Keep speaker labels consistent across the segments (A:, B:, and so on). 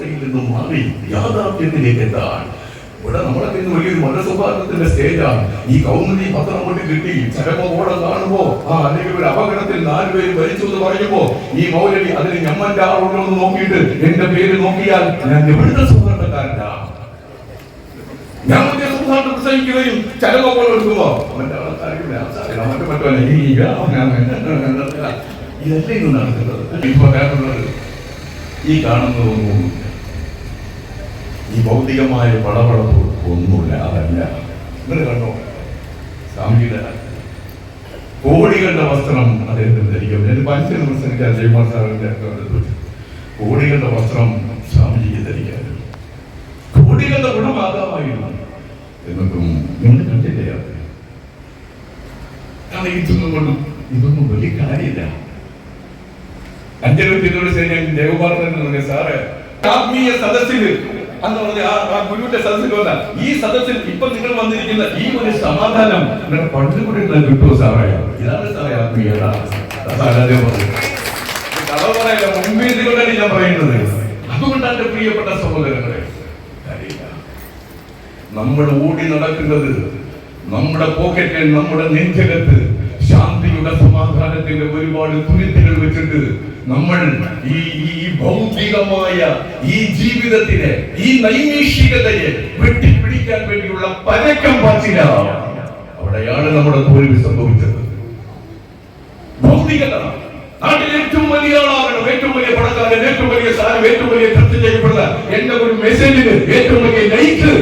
A: അവസ്ഥയിൽ നിന്നും മാറി യാഥാർത്ഥ്യത്തിലേക്ക് എത്താൻ ഇവിടെ നമ്മളൊക്കെ ഇന്ന് വലിയൊരു മതസൗഹാർദ്ദത്തിന്റെ സ്റ്റേജാണ്. ഈ കൗമുദി പത്രം കൊണ്ട് കിട്ടി. ചിലപ്പോ ഓടെ കാണുമ്പോ ആ അല്ലെങ്കിൽ ഒരു അപകടത്തിൽ നാലുപേര് മരിച്ചു എന്ന് പറയുമ്പോ ഈ മൗലവി അതിന് ഞമ്മന്റെ ആളുണ്ടോ എന്ന് നോക്കിയിട്ട് എന്റെ പേര് നോക്കിയാൽ ഞാൻ എവിടുത്തെ സുഹൃത്തക്കാരനാ? പുതിയ സൗഹാർദ്ദം പ്രസംഗിക്കുകയും ചിലപ്പോ പോലെ എടുക്കുമ്പോ അവന്റെ അവസാനം മറ്റു ഇതല്ലേ ഇന്ന് നടക്കുന്നത്. ഇപ്പൊ കേട്ടുള്ളത് ഈ കാണുന്നതൊന്നും ഈ ഭൗതികമായ പടപടപ്പ് ഒന്നുമില്ല അതല്ല. നിങ്ങൾ കണ്ടോ? സ്വാമിയുടെ കോടികളുടെ വസ്ത്രം അദ്ദേഹത്തിന് ധരിക്കും എന്റെ പഞ്ചന് പ്രസംഗിക്കാൻ ജയ്മാർ സാറിന്റെ. കോടികളുടെ വസ്ത്രം സ്വാമിജിക്ക് ധരിക്കാൻ കോടികളുടെ ഗുണമാതാവായിരുന്നു. എന്നൊക്കെ നിങ്ങൾ കണ്ടില്ലേ കാരണം ഇതൊന്നും കൊണ്ടും ഇതൊന്നും വലിയ കാര്യമില്ല. അഞ്ചരത്തിനോട് ഞാൻ ദേവപാർദ്ധൻ പറഞ്ഞു സാറ് ആത്മീയ സദസ്സിൽ അന്ന് ആ ഗുരുവിന്റെ സദസ്സിൽ വന്ന ഈ സദസ്സിൽ ഇപ്പൊ നിങ്ങൾ വന്നിരിക്കുന്ന ഈ ഒരു സമാധാനം നിങ്ങളുടെ പണ്ടുകൂടി കിട്ടുമോ സാറേ? ഇതാണ് സാറേ ഞാൻ പറയുന്നത്. അതുകൊണ്ടാണ് പ്രിയപ്പെട്ട സഹോദരങ്ങളെ. നമ്മൾ ഓടി നടക്കുന്നത് നമ്മുടെ പോക്കറ്റിൽ നമ്മുടെ നെഞ്ചകത്ത് ശാന്തിയുടെ സമാധാനത്തിന്റെ ഒരുപാട് തുരുത്തികൾ വെച്ചിട്ട് നമ്മൾ ഈ ഈ ഭൗതികമായ ഈ ജീവിതത്തിനെ ഈ നൈമിഷികതയെ വെട്ടിപ്പിടിക്കാൻ വേണ്ടിയുള്ള പരക്കം പാച്ചിലാണ് അവിടെയാണ് നമ്മുടെ തോൽവി സംഭവിച്ചത്. ഭൗതികത. നാട്ടിൽ ഏറ്റവും വലിയ ആളാകണം ഏറ്റവും വലിയ പണക്കാരൻ ഏറ്റവും വലിയ സാധനം ഏറ്റവും വലിയ ചർച്ച ചെയ്യപ്പെടുന്ന എന്റെ ഒരു മെസ്സേജിന് ഏറ്റവും വലിയ ലൈക്ക്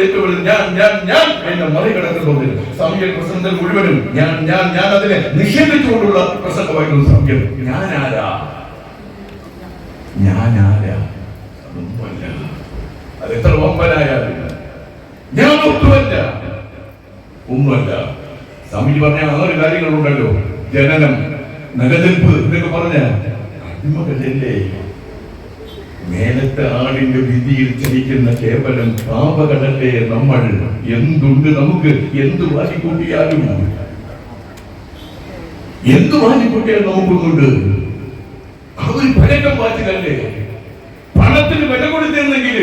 A: ഏറ്റവും ഞാൻ ഞാൻ ഞാൻ എന്നെ മറികടക്കുന്നുണ്ട് സമയം പ്രസംഗം മുഴുവനും ഞാൻ ഞാൻ ഞാൻ അതിനെ നിഷേധിച്ചുകൊണ്ടുള്ള പ്രസംഗമായിരുന്നു സമയം ഞാൻ ആരാ ഞാൻ അത് എത്ര വമ്പനായാലും. ഞാൻ ഒട്ടുമല്ല. ഒന്നുമല്ല. സ്വാമിജി പറഞ്ഞ കാര്യങ്ങളുണ്ടല്ലോ. ജനനം നിലനിൽപ്പ് ഇതൊക്കെ പറഞ്ഞ അടിമകളല്ലേ? മേലത്തെ ആടിന്റെ വിധിയിൽ ചലിക്കുന്ന കേവലം പാപകളല്ലേ നമ്മൾ? എന്തുണ്ട് നമുക്ക്? എന്ത് വാരിക്കൂട്ടിയാലും? എന്ത് വാരിക്കൂട്ടിയാലും നമുക്കൊന്നുണ്ട്? അതൊരു പഴക്കം വാച്ചിലല്ലേ? പണത്തിന് വില കൊടുത്തിരുന്നെങ്കിൽ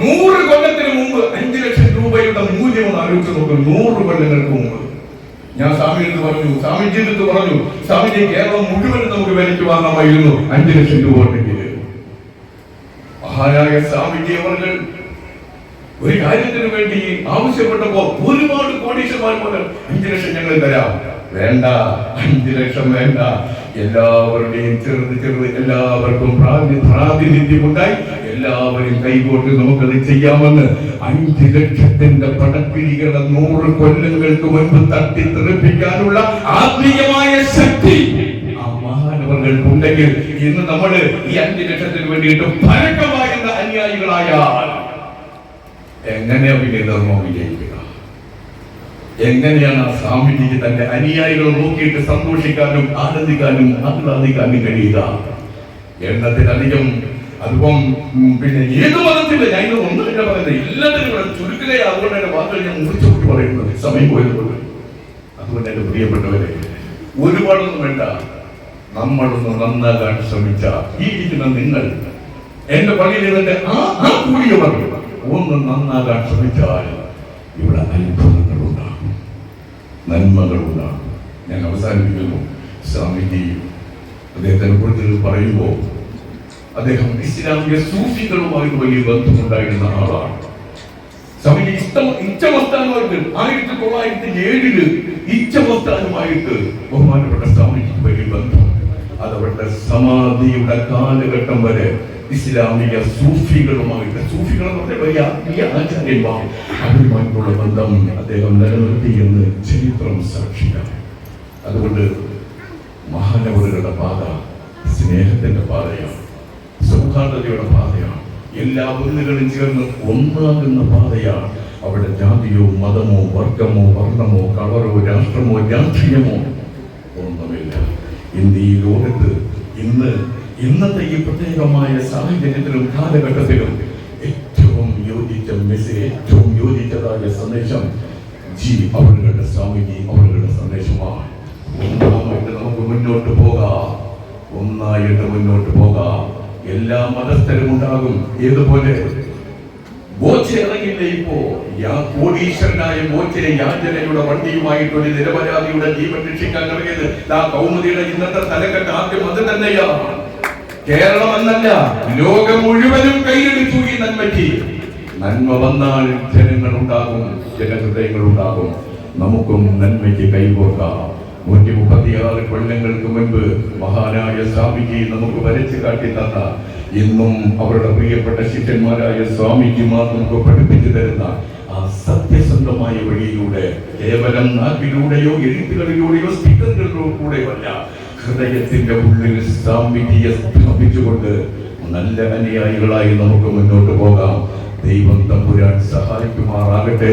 A: നൂറ് കൊല്ലത്തിന് മുമ്പ് അഞ്ചു ലക്ഷം രൂപയുടെ മൂല്യം ഒന്ന് ആലോചിച്ച് നോക്കും. നൂറ് കൊല്ലങ്ങൾക്ക് മുമ്പ്. ഞാൻ സ്വാമിയെടുത്ത് പറഞ്ഞു സ്വാമിജിയുടെ അടുത്ത് പറഞ്ഞു സ്വാമിജി കേരളം മുഴുവൻ നമുക്ക് വിലയ്ക്ക് വാങ്ങാമായിരുന്നു. അഞ്ചു ലക്ഷം രൂപ ഉണ്ടെങ്കിൽ. മഹാനായ സ്വാമിജി അവർ ഒരു കാര്യത്തിന് വേണ്ടി ആവശ്യപ്പെട്ടപ്പോ ഒരുപാട് കോടീശ്വരന്മാർ അഞ്ചു ലക്ഷം ഞങ്ങൾ തരാം. വേണ്ട അഞ്ചു ലക്ഷം വേണ്ട. എല്ലാവരുടെയും ചെറുത് ചെറുത് എല്ലാവർക്കും പ്രാതി- പ്രാതിനിധ്യമുണ്ടായി. എല്ലാവരും കൈകോട്ട് നമുക്കത് ചെയ്യാമെന്ന് അഞ്ചു ലക്ഷത്തിന്റെ പടപ്പിരികളെ നൂറ് കൊല്ലങ്ങൾക്ക് മുൻപ് തട്ടിത്തെറിപ്പിക്കാനുള്ള ആത്മീയമായ ശക്തി ആ മഹാനവർകൾക്കുണ്ടെങ്കിൽ ഇന്ന് നമ്മൾ ഈ അഞ്ചു ലക്ഷത്തിന് വേണ്ടിയിട്ട് പരക്കമായുന്ന അനുയായികളായാൽ എങ്ങനെ പിന്നെ ധർമ്മം വിജയിക്കുക? എങ്ങനെയാണ് ആ സ്വാമിജിക്ക് തന്റെ അനുയായികളെ നോക്കിയിട്ട് സന്തോഷിക്കാനും ആനന്ദിക്കാനും ആഹ്ലാദിക്കാനും കഴിയുക? എണ്ണത്തിലധികം അതിപ്പം പിന്നെ ഏത് മതത്തിന്റെ ഞാൻ ഇത് തന്നെ പറയുന്നത്. എല്ലാത്തിനും കൂടെ ചുരുക്കുക അതുകൊണ്ട് എന്റെ വാക്കുകൾ ഞാൻ മുറിച്ചു കൂട്ടി പറയുന്നത് സമയം പോയതുകൊണ്ട്. അതുകൊണ്ട് എന്റെ പ്രിയപ്പെട്ടവരെ ഒരുപാടൊന്നും വേണ്ട. നമ്മളൊന്ന് നന്നാകാൻ ശ്രമിച്ച ഈ ഇരിക്കുന്ന നിങ്ങൾ എന്റെ പള്ളിയിൽ ഇരുന്നിട്ട് ആ ആ കൂടിയവർ ഒന്ന് നന്നാകാൻ ശ്രമിച്ചാൽ ഇവിടെ അത്ഭുതങ്ങൾ ഉണ്ടാകും. നന്മകൾ ഉണ്ടാകും. ഞാൻ അവസാനിപ്പിക്കുന്നു. സ്വാമിജി അദ്ദേഹത്തിനെ കുറിച്ച് പറയുമ്പോൾ അദ്ദേഹം ഇസ്ലാമിക സൂഫികളുമായിട്ട് വലിയ ബന്ധമുണ്ടായിരുന്ന ആളാണ്. സ്വാമിജി ഇഷ്ടം ഇച്ഛമസ്ഥാനമായിട്ട് ആയിരത്തി തൊള്ളായിരത്തി ഏഴിൽ ഇച്ഛമസ്ഥാനമായിട്ട് ബഹുമാനപ്പെട്ട സ്വാമിജിക്ക് വലിയ ബന്ധം. അതവരുടെ സമാധിയുടെ കാലഘട്ടം വരെ ഇസ്ലാമിക സൂഫികളുമായിട്ട് സൂഫികൾ വലിയ ആത്മീയ ആചാര്യന്മാർ. അവരുമായിട്ടുള്ള ബന്ധം അദ്ദേഹം നിലനിർത്തി എന്ന് ചരിത്രം സാക്ഷിയാണ്. അതുകൊണ്ട് മഹാനവറുകളുടെ പാത സ്നേഹത്തിന്റെ പാതയാണ്. സൗഹാർദ്ദതയുടെ പാതയാണ്. എല്ലാ ഒന്നുകളും ചേർന്ന് ഒന്നാകുന്ന പാതയാണ്. അവിടെ ജാതിയോ മതമോ വർഗമോ വർണമോ കളറോ രാഷ്ട്രമോ രാഷ്ട്രീയമോ ഒന്നുമില്ല. ഇന്ന് ഈ ലോകത്ത് ഇന്ന് ഇന്നത്തെ ഈ പ്രത്യേകമായ സാഹചര്യത്തിലും കാലഘട്ടത്തിലും ഏറ്റവും യോജിച്ച മെസ്സേജ് ഏറ്റവും യോജിച്ചതായ സന്ദേശം ജി അവളുടെ സ്വാമിജി അവളുടെ സന്ദേശമാണ്. ഒന്നാമായിട്ട് നമുക്ക് മുന്നോട്ട് പോകാം. ഒന്നായിട്ട് മുന്നോട്ട് പോകാം. എല്ലാ മതസ്ഥരും ഉണ്ടാകും. ഏതുപോലെ? ബോച്ചെ ഇപ്പോ? യാ- കോടീശ്വരനായ ബോച്ചെ യാചനയുടെ വണ്ടിയുമായിട്ട് ഒരു നിരപരാധിയുടെ ജീവൻ രക്ഷിക്കാൻ ഇറങ്ങിയത്. ആ കൗമുദിയുടെ ഇന്നത്തെ തലക്കെട്ട് ആദ്യം അത് തന്നെയാ കേരളം എന്നല്ല ലോകം മുഴുവനും കൈയടിച്ചു ഈ നന്മയ്ക്ക്. നന്മ വന്നാൽ ജനങ്ങൾ ഉണ്ടാകും ജനഹൃദയങ്ങൾ ഉണ്ടാകും. നമുക്കും നന്മയ്ക്ക് കൈകോർക്കാം. നൂറ്റി മുപ്പത്തിയാറ് കൊല്ലങ്ങൾക്ക് മുൻപ് മഹാനായ സ്വാമിജി നമുക്ക് വരച്ചു കാട്ടി തന്ന ഇന്നും അവരുടെ പ്രിയപ്പെട്ട ശിഷ്യന്മാരായ സ്വാമിജിമാർ നമുക്ക് പഠിപ്പിച്ചു തരുന്ന ആ സത്യസന്ധമായ വഴിയിലൂടെ കേവലം നാക്കിലൂടെയോ എഴുത്തുകളിലൂടെയോ സ്പീക്കറുകളിലൂടെയോ അല്ല ഹൃദയത്തിന്റെ ഉള്ളിൽ സ്വാമിജിയെ സ്ഥാപിച്ചുകൊണ്ട് നല്ല അനുയായികളായി നമുക്ക് മുന്നോട്ട് പോകാം. ദൈവം തമ്പുരാൻ സഹായിക്കുമാറാകട്ടെ.